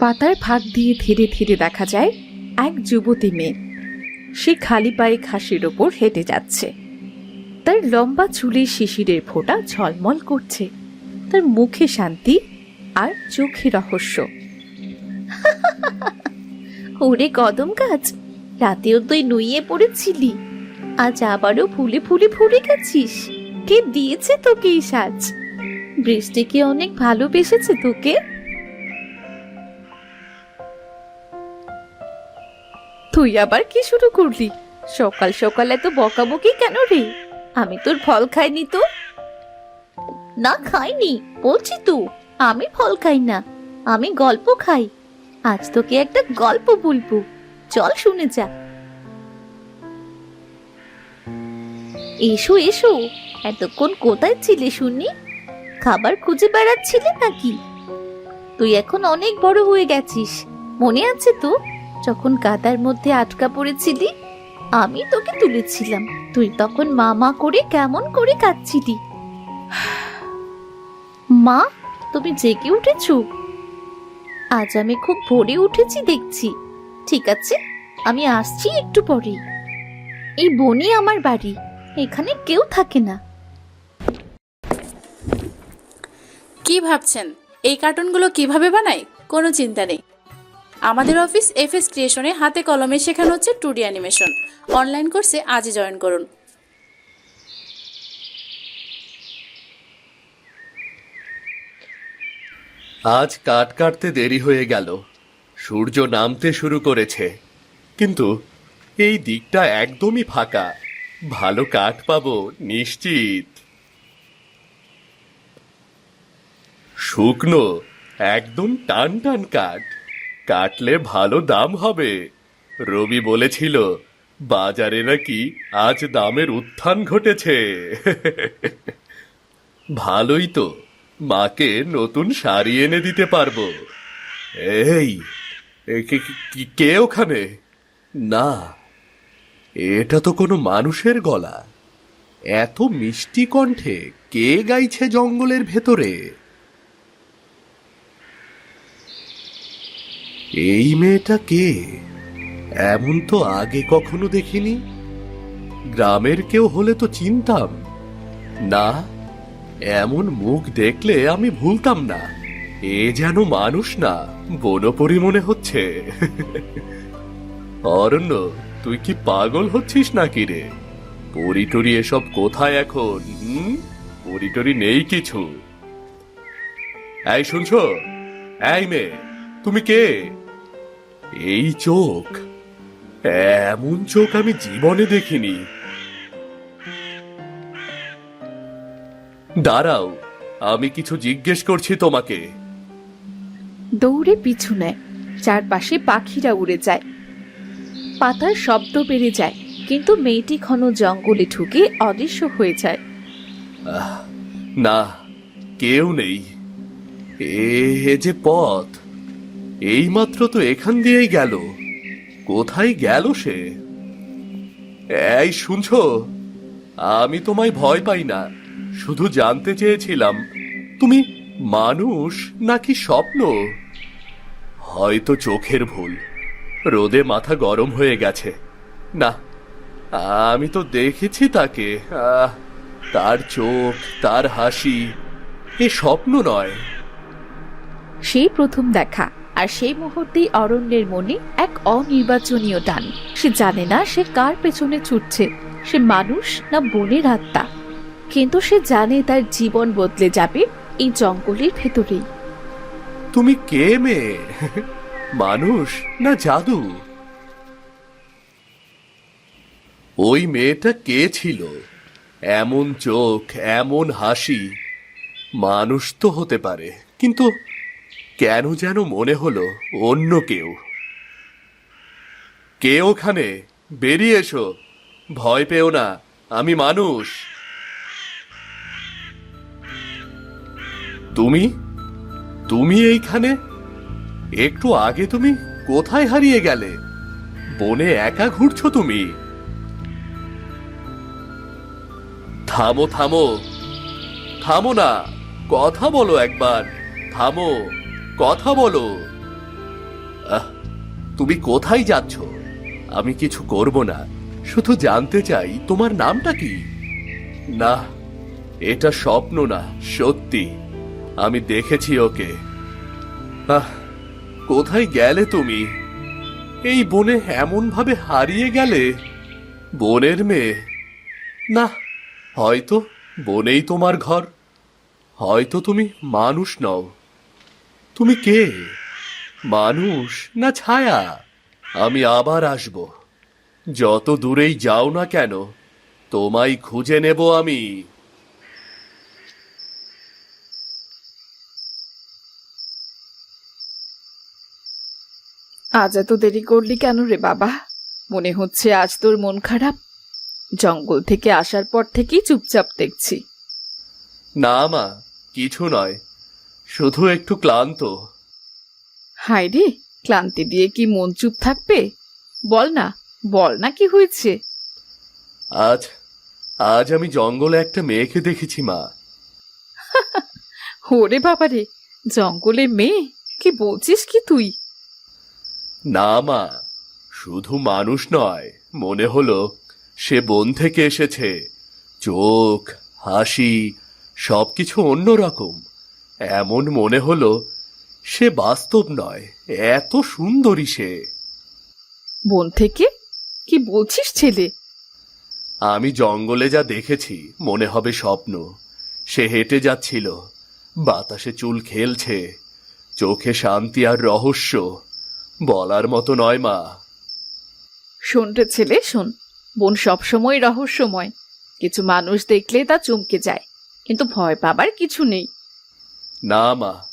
পাতার ফাঁক দিয়ে ধীরে ধীরে দেখা যায় এক যুবতী মেয়ে। সে খালি পায়ে ঘাসের ওপর হেঁটে যাচ্ছে। তার লম্বা চুলে শিশিরের ফোঁটা ঝলমল করছে। তার মুখে শান্তি আর চোখে রহস্য। ওরে কদম গাছ, রাতেও তুই নুইয়ে পড়েছিলি। আজ আবারও ফুলে ফুলে ফুলে গেছিস। কে দিয়েছে তোকে এই সাজ? বৃষ্টি কি অনেক ভালোবেসেছে তোকে। তুই আবার কি শুরু করলি? সকাল সকাল এত বকাবকি কেন রে? আমি তোর ফল খাইনি তো? না, খাইনি, বলছি তো, আমি ফল খাই না, আমি গল্প খাই। আজ তোকে একটা গল্প বলব, চল শুনে যা। এসো এসো, এতক্ষণ কোথায় ছিলে শুনি? খাবার খুঁজে বেড়াচ্ছিলে নাকি? তুই এখন অনেক বড় হয়ে গেছিস, মনে আছে তো? যখন কাদার মধ্যে আটকা পড়েছিলি, আমি তোকে তুলেছিলাম। তুই তখন মা মা করে কেমন করে কাঁদছিলি। মা, তুমি জেগে উঠেছ? আজ আমি খুব ভোরে উঠেছি দেখছি। ঠিক আছে, আমি আসছি একটু পরে এই বনি আমার বাড়ি, এখানে কেউ থাকে না। কি ভাবছেন? এই কার্টুনগুলো কীভাবে বানায় কোনো চিন্তা নেই। আমাদের অফিস এফএস ক্রিয়েশনে হাতে কলমে শেখানো হচ্ছে টু ডি অ্যানিমেশন। অনলাইন কোর্সে আজই জয়েন করুন। আজ কাঠ কাটতে দেরি হয়ে গেল। সূর্য নামতে শুরু করেছে। কিন্তু এই দিকটা একদমই ফাঁকা। ভালো কাঠ পাবো, নিশ্চিত। শুকনো, একদম টান টান কাঠ। কাটলে ভালো দাম হবে। রবি বলেছিল, বাজারে নাকি আজ দামের উত্থান ঘটেছে। ভালোই তো, মাকে নতুন শাড়ি এনে দিতে পারব। এই কে ওখানে? না, এটা তো কোনো মানুষের গলা। এত মিষ্টি কণ্ঠে কে গাইছে জঙ্গলের ভেতরে? এই মেয়েটা কে? এমন তো আগে কখনো দেখিনি। গ্রামের কেউ হলে তো চিনতাম। না, এমন মুখ দেখলে আমি ভুলতাম না। এ যেন মানুষ না, বনপরি মনে হচ্ছে। অরণ্য, তুই কি পাগল হচ্ছিস নাকি রে? পরিটরি এসব কোথায় এখন পরিটরি নেই কিছু। এই শুনছো? এই মেয়ে, তুমি কে? এই চোখ। এমন চোখ আমি জীবনে দেখিনি। দাঁড়াও আমি কিছু জিজ্ঞেস করছি তোমাকে। দৌড়ে পিছু নেয়। চারপাশে পাখিরা উড়ে যায়। পাতার শব্দ বেড়ে যায় কিন্তু মেয়েটি ঘন জঙ্গলে ঢুকে অদৃশ্য হয়ে যায়। না কেউ নেই। এ যে পথ। এইমাত্র তো এখান দিয়েই গেল। কোথায় গেল সে? এই, শুনছো? আমি তোমায় ভয় পাই না। শুধু জানতে চেয়েছিলাম, তুমি মানুষ নাকি স্বপ্ন? হয়তো চোখের ভুল। রোদে মাথা গরম হয়ে গেছে। না, আমি তো দেখেছি তাকে। তার চোখ, তার হাসি, এ স্বপ্ন নয়। সেই প্রথম দেখা। আর সেই মুহূর্তেই অরণ্যের মনে এক অনির্বাচনীয় টান। সে জানে না সে কার পেছনে ছুটছে। সে মানুষ না বনের আত্মা। কিন্তু সে জানে তার জীবন বদলে যাবে এই জঙ্গলের ভেতরেই। তুমি কে মেয়ে? মানুষ না জাদু? ওই মেয়েটা কে ছিল? এমন চোখ, এমন হাসি। মানুষ তো হতে পারে, কিন্তু কেন যেন মনে হলো অন্য কেউ। কে ওখানে, বেরিয়ে এসো। ভয় পেও না, আমি মানুষ। তুমি? তুমি এইখানে? একটু আগে তুমি কোথায় হারিয়ে গেলে? বনে একা ঘুরছো তুমি? থামো থামো। থামো না, কথা বলো একবার। থামো। কথা বলো। আহ, তুমি কোথায় যাচ্ছ? আমি কিছু করব না। শুধু জানতে চাই তোমার নামটা কি? না এটা স্বপ্ন না সত্যি। আমি দেখেছি ওকে। আহ কোথায় গেলে তুমি? এই বনে এমন ভাবে হারিয়ে গেলে? বনের মেয়ে। না হয়তো বনেই তোমার ঘর। হয়তো তুমি মানুষ নও। তুমি কে? মানুষ না ছায়া? আমি আবার আসব। যত দূরেই যাও না কেন তোমায় খুঁজে নেব আমি। আজ এত দেরি করলি কেন রে বাবা? মনে হচ্ছে আজ তোর মন খারাপ। জঙ্গল থেকে আসার পর থেকেই চুপচাপ দেখছি। না মা কিছু নয়। শুধু একটু ক্লান্ত। হায় রে ক্লান্তি দিয়ে কি মন চুপ থাকবে? বল না বল না কি হয়েছে? আজ আজ আমি জঙ্গলে একটা মেয়েকে দেখেছি মা। ওরে বাবা রে জঙ্গলে মেয়ে? কি বলছিস কি তুই? না মা শুধু মানুষ নয় মনে হলো সে বন থেকে এসেছে। চোখ হাসি সবকিছু অন্যরকম। এমন মনে হলো সে বাস্তব নয় এত সুন্দরী সে। বন থেকে? কি বলছিস ছেলে? আমি জঙ্গলে যা দেখেছি মনে হবে স্বপ্ন। সে হেঁটে যাচ্ছিল বাতাসে চুল খেলছে চোখে শান্তি আর রহস্য বলার মতো নয় মা। শোন রে ছেলে শোন। বোন সবসময় রহস্যময়। কিছু মানুষ দেখলে তা চমকে যায় কিন্তু ভয় পাবার কিছু নেই। না মা।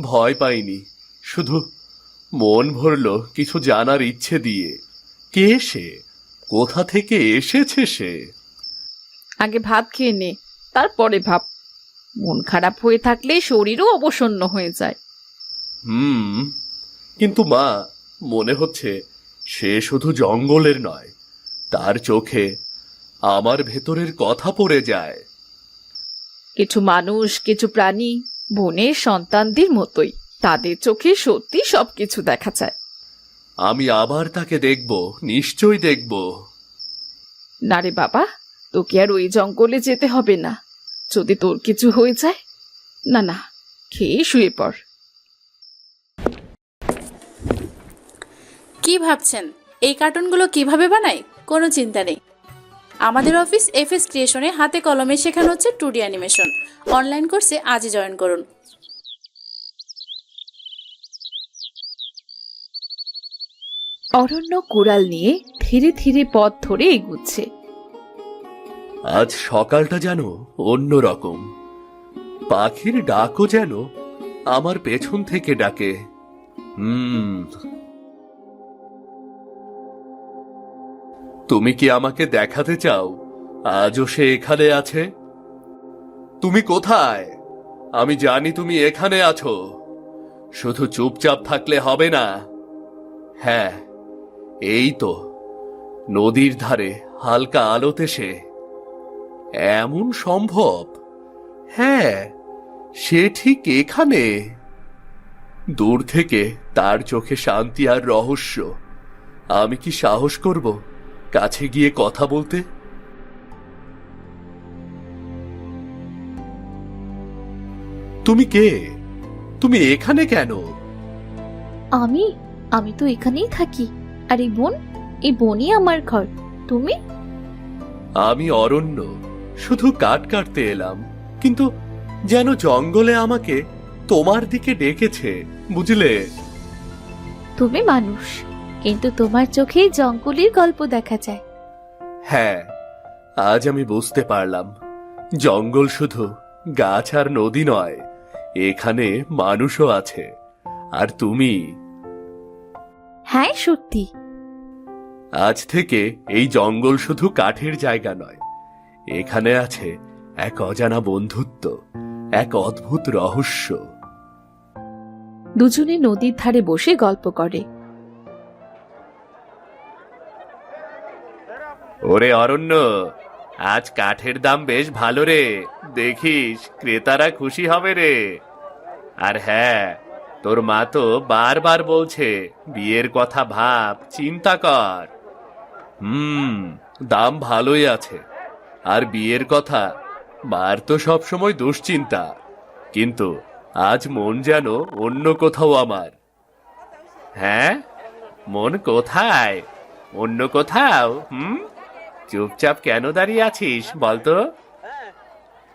ভয় পাইনি। শুধু মন ভরল কিছু জানার ইচ্ছে দিয়ে। কে সে? কোথা থেকে এসেছে সে? আগে ভাত খেয়ে নে তারপরে ভাব। মন খারাপ হয়ে থাকলে শরীরও অবসন্ন হয়ে যায়। হুম কিন্তু মা মনে হচ্ছে সে শুধু জঙ্গলের নয় তার চোখে আমার ভেতরের কথা পড়ে যায়। কিছু মানুষ কিছু প্রাণী বনের সন্তানদের মতোই। তাদের চোখে সত্যি সবকিছু দেখা যায়। আমি আবার তাকে দেখব নিশ্চয়ই দেখব। না রে বাবা তোকে আর ওই জঙ্গলে যেতে হবে না। যদি তোর কিছু হয়ে যায় না না খেয়ে শুয়ে পড়। কি ভাবছেন? এই কার্টুনগুলো কীভাবে বানায় কোনো চিন্তা নেই। আমাদের অফিস এফ এস ক্রিয়েশনে হাতে কলমে শেখানো হচ্ছে টুডি অ্যানিমেশন। অনলাইন কোর্সে আজই জয়েন করুন। অরণ্য কুড়াল নিয়ে ধীরে ধীরে পথ ধরে এগুচ্ছে। আজ সকালটা যেন অন্য রকম পাখির ডাকও যেন আমার পেছন থেকে ডাকে। হুম তুমি কি আমাকে দেখাতে চাও? আজও সে এখানে আছে? তুমি কোথায়? আমি জানি তুমি এখানে আছো। শুধু চুপচাপ থাকলে হবে না। হ্যাঁ এই তো। নদীর ধারে হালকা আলোতে সে। এমন সম্ভব? হ্যাঁ সে ঠিক এখানে। দূর থেকে তার চোখে শান্তি আর রহস্য। আমি কি সাহস করব? কাছে গিয়ে কথা বলতে? তুমি কে? তুমি এখানে কেন? আমি? আমি তো এখানেই থাকি। আর এই বোন? এই বোনই আমার ঘর। তুমি? আমি অরণ্য। শুধু কাঠ কাটতে এলাম। কিন্তু যেন জঙ্গলে আমাকে তোমার দিকে ডেকেছে বুঝলে? তুমি মানুষ। কিন্তু তোমার চোখে জঙ্গলের গল্প দেখা যায়। হ্যাঁ আজ আমি বুঝতে পারলাম। জঙ্গল শুধু গাছ আর নদী নয় এখানে মানুষও আছে। আর তুমি? হ্যাঁ সত্যি। আজ থেকে এই জঙ্গল শুধু কাঠের জায়গা নয় এখানে আছে এক অজানা বন্ধুত্ব এক অদ্ভুত রহস্য। দুজনে নদীর ধারে বসে গল্প করে। ওরে অরণ্য, আজ কাঠের দাম বেশ ভালো রে। দেখিস, ক্রেতারা খুশি হবে রে। আর হ্যাঁ তোর মা তো বারবার বলছে, বিয়ের কথা ভাব, চিন্তা কর। হুম, দাম ভালোই আছে। আর বিয়ের কথা, মার তো সবসময় দুশ্চিন্তা। কিন্তু আজ মন যেন অন্য কোথাও আমার। হ্যাঁ? মন কোথায়? অন্য কোথাও? হুম? চুপচাপ কেন দাঁড়িয়ে আছিস, বলতো?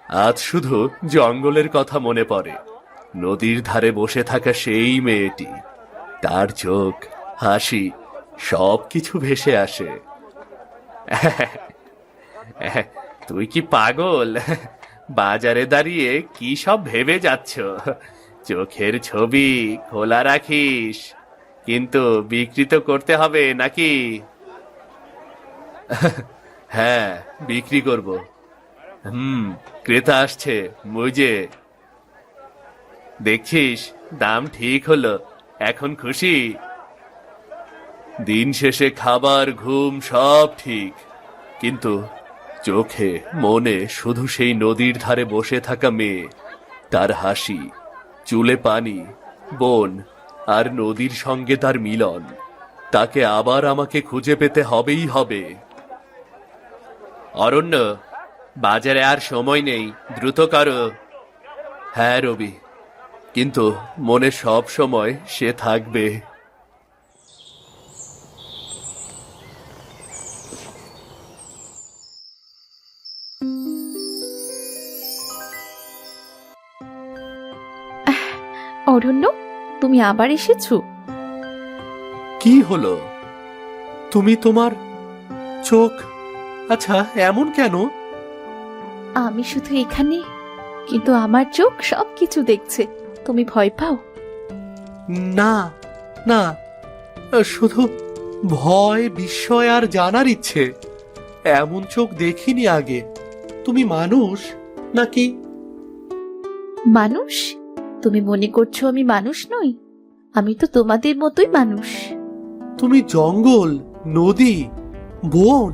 আজ শুধু জঙ্গলের কথা মনে পড়ে। নদীর ধারে বসে থাকা সেই মেয়েটি। তার চোখ, হাসি সব কিছু ভেসে আসে। তুই কি পাগল? বাজারে দাঁড়িয়ে কি সব ভেবে যাচ্ছ? চোখের ছবি খোলা রাখিস। কিন্তু বিক্রি তো করতে হবে নাকি? হ্যাঁ বিক্রি করব। হুম, ক্রেতা আসছে বুঝে দেখছিস, দাম ঠিক হলো, এখন খুশি। দিন শেষে খাবার, ঘুম, সব ঠিক। কিন্তু চোখে, মনে শুধু সেই নদীর ধারে বসে থাকা মেয়ে, তার হাসি, চুলে পানি, বোন আর নদীর সঙ্গে তার মিলন। তাকে আবার আমাকে খুঁজে পেতে হবেই হবে। অরণ্য বাজারে আর সময় নেই দ্রুত করো। হ্যাঁ রবি কিন্তু মনে সব সময় সে থাকবে। অরণ্য তুমি আবার এসেছ? কি হলো? তুমি তোমার চোখ আচ্ছা এমন কেন? আমি শুধু এখানে কিন্তু আমার চোখ সব কিছু দেখছে। তুমি ভয় পাও? না না শুধু ভয় বিস্ময় আর জানার ইচ্ছে। এমন চোখ দেখিনি আগে। তুমি মানুষ নাকি? মানুষ? তুমি মনে করছ আমি মানুষ নই? আমি তো তোমাদের মতোই মানুষ। তুমি জঙ্গল নদী বন।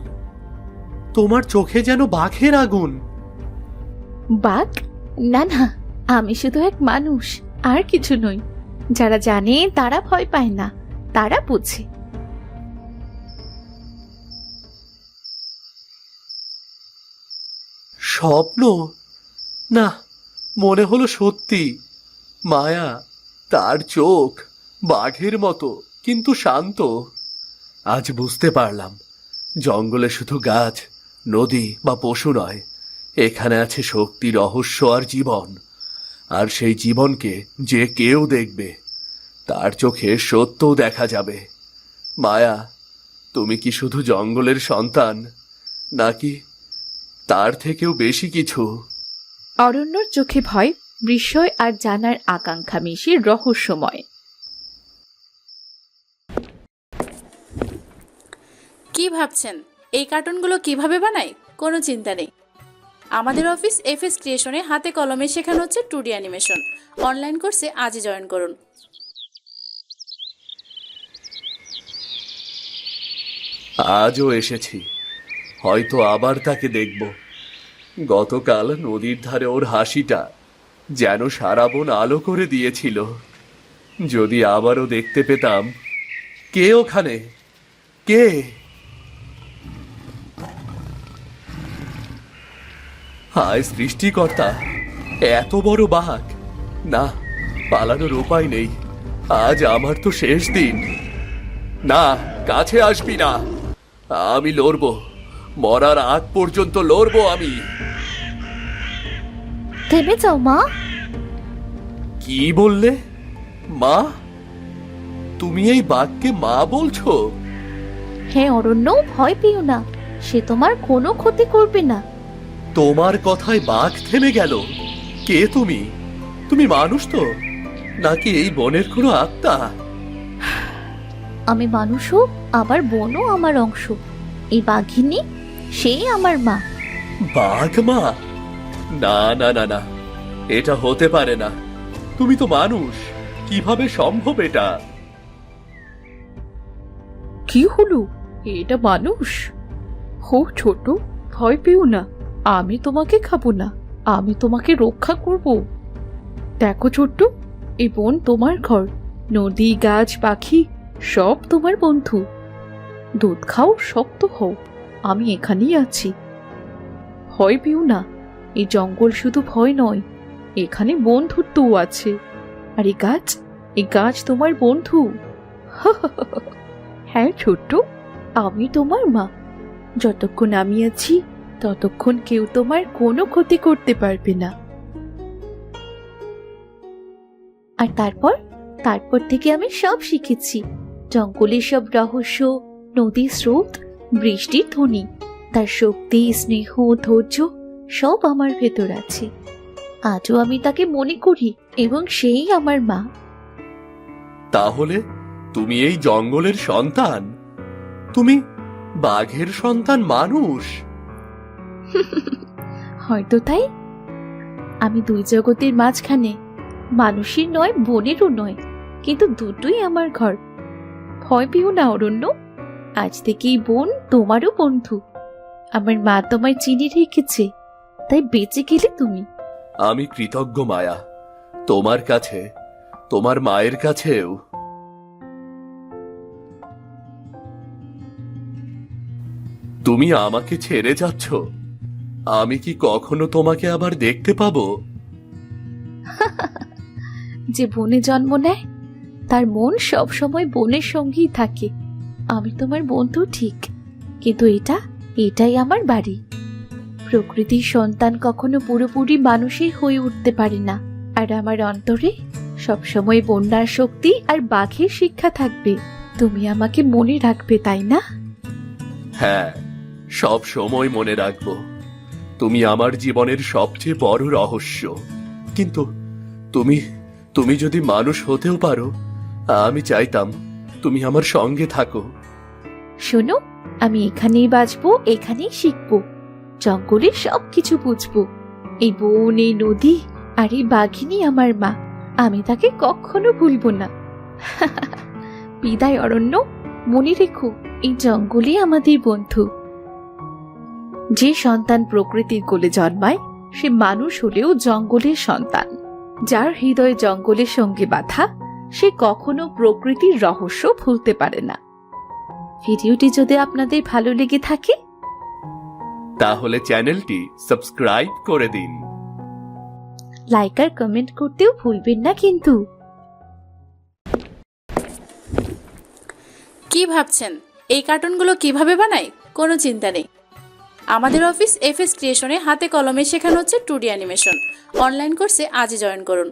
তোমার চোখে যেন বাঘের আগুন। বাঘ? না না আমি শুধু এক মানুষ আর কিছু নই। যারা জানে তারা ভয় পায় না তারা বুঝে। স্বপ্ন? না মনে হলো সত্যি। মায়া তার চোখ বাঘের মতো কিন্তু শান্ত। আজ বুঝতে পারলাম জঙ্গলে শুধু গাছ নদী বা পশু নয় এখানে আছে শক্তি রহস্য আর জীবন। আর সেই জীবনকে যে কেউ দেখবে তার চোখে সত্যও দেখা যাবে। মায়া তুমি কি শুধু জঙ্গলের সন্তান নাকি তার থেকেও বেশি কিছু? অরণ্যর চোখে ভয় বিস্ময় আর জানার আকাঙ্ক্ষা মিশে রহস্যময়। কি ভাবছেন? এই কার্টুনগুলো কীভাবে বানাই? কোনো চিন্তা নেই। আমাদের অফিস এফএস ক্রিয়েশনে হাতে কলমে শেখানো হচ্ছে টু ডি অ্যানিমেশন। অনলাইন কোর্সে আজই জয়েন করুন। আজও এসেছি। হয়তো আবার তাকে দেখব। গতকাল নদীর ধারে ওর হাসিটা যেন সারা বন আলো করে দিয়েছিল। যদি আবারও দেখতে পেতাম, কে ওখানে? কে? হায় সৃষ্টিকর্তা এত বড় বাঘ না পালানোর উপায় নেই। আজ আমার তো শেষ দিন। না কাছে আসবি না। আমি লড়বো। মরার আগ পর্যন্ত লড়ব আমি। থেমে যাও মা। কি বললে? মা তুমি এই বাঘকে মা বলছো? হ্যাঁ অরণ্য ভয় পেও না। সে তোমার কোনো ক্ষতি করবে না। তোমার কথায় বাঘ থেমে গেল। কে তুমি? তুমি মানুষ তো? নাকি এই বনের কোনো আত্মা? আমি মানুষও আবার বোনও আমার অংশ। এই বাঘিনী সেই আমার মা। বাঘ মা? না না না না এটা হতে পারে না। তুমি তো মানুষ কীভাবে সম্ভব এটা? কি হলো? এটা মানুষ? হো ছোট ভয় পেও না। আমি তোমাকে খাব না, আমি তোমাকে রক্ষা করব। দেখো ছোট্ট এই বন তোমার ঘর, নদী, গাছ, পাখি, সব তোমার বন্ধু। দুধ খাও, শক্ত হও, আমি এখানেই আছি। ভয় পেও না, এই জঙ্গল শুধু ভয় নয়, এখানে বন্ধুত্বও আছে। আর এই গাছ এই গাছ তোমার বন্ধু। হ্যাঁ ছোট্ট, আমি তোমার মা। যতক্ষণ আমি আছি ততক্ষণ কেউ তোমার কোনো ক্ষতি করতে পারবে না। আর তারপর? তারপর থেকে আমি সব শিখেছি। জঙ্গলের সব রহস্য, নদীর স্রোত, বৃষ্টির ধ্বনি, তার শক্তি, স্নেহ, ধৈর্য, সব আমার ভেতর আছে। আজও আমি তাকে মনে করি এবং সেই আমার মা। তাহলে তুমি এই জঙ্গলের সন্তান? তুমি বাঘের সন্তান মানুষ? হয়তো তাই। আমি দুই জগতের মাঝখানে, মানুষের নয়, বনেরও নয়, কিন্তু দুটোই আমার ঘর। ভয় পেও না, অরণ্য। আজ থেকেই বোন তোমারও বন্ধু। আমার মা তোমায় চিনি রেখেছে, তাই বেঁচে গেলে তুমি। আমি কৃতজ্ঞ, মায়া। তোমার কাছে, তোমার মায়ের কাছেও। তুমি আমাকে ছেড়ে যাচ্ছ? আমি কি কখনো তোমাকে আবার দেখতে পাবো? যে বনে জন্ম নেয় তার মন সব সময় বনের সঙ্গেই থাকে। আমি তোমার বন্ধু ঠিক কিন্তু এটা এটাই আমার বাড়ি। প্রকৃতির সন্তান কখনো পুরোপুরি মানুষই হয়ে উঠতে পারে না আর আমার অন্তরে সবসময় বন্যার শক্তি আর বাঘের শিক্ষা থাকবে। তুমি আমাকে মনে রাখবে তাই না? হ্যাঁ সব সময় মনে রাখব। তুমি আমার জীবনের সবচেয়ে বড় রহস্য। কিন্তু তুমি তুমি যদি মানুষ হতেও পারো, আমি চাইতাম তুমি আমার সঙ্গে থাকো। শোনো, আমি এখানেই বাঁচবো, এখানেই শিখব। জঙ্গলে সব কিছু বুঝব। এই বন, এই নদী আর এই বাঘিনী আমার মা। আমি তাকে কখনো ভুলবো না। বিদায়, অরণ্য। মনে রেখো, এই জঙ্গলই আমাদের বন্ধু। যে সন্তান প্রকৃতির কোলে জন্মায় সে মানুষ হলেও জঙ্গলের সন্তান। যার হৃদয় জঙ্গলের সঙ্গে বাঁধা সে কখনো প্রকৃতির রহস্য ভুলতে পারে না। ভিডিওটি যদি আপনাদের ভালো লেগে থাকে তাহলে চ্যানেলটি সাবস্ক্রাইব করে দিন। লাইক আর কমেন্ট করতেও ভুলবেন না কিন্তু। কি ভাবছেন? এই কার্টুনগুলো কীভাবে বানাই কোনো চিন্তা নেই। আমাদের অফিস এফএস ক্রিয়েশনে হাতে কলমে শেখানো হচ্ছে টুডি অ্যানিমেশন অনলাইন কোর্সে আজই জয়েন করুন।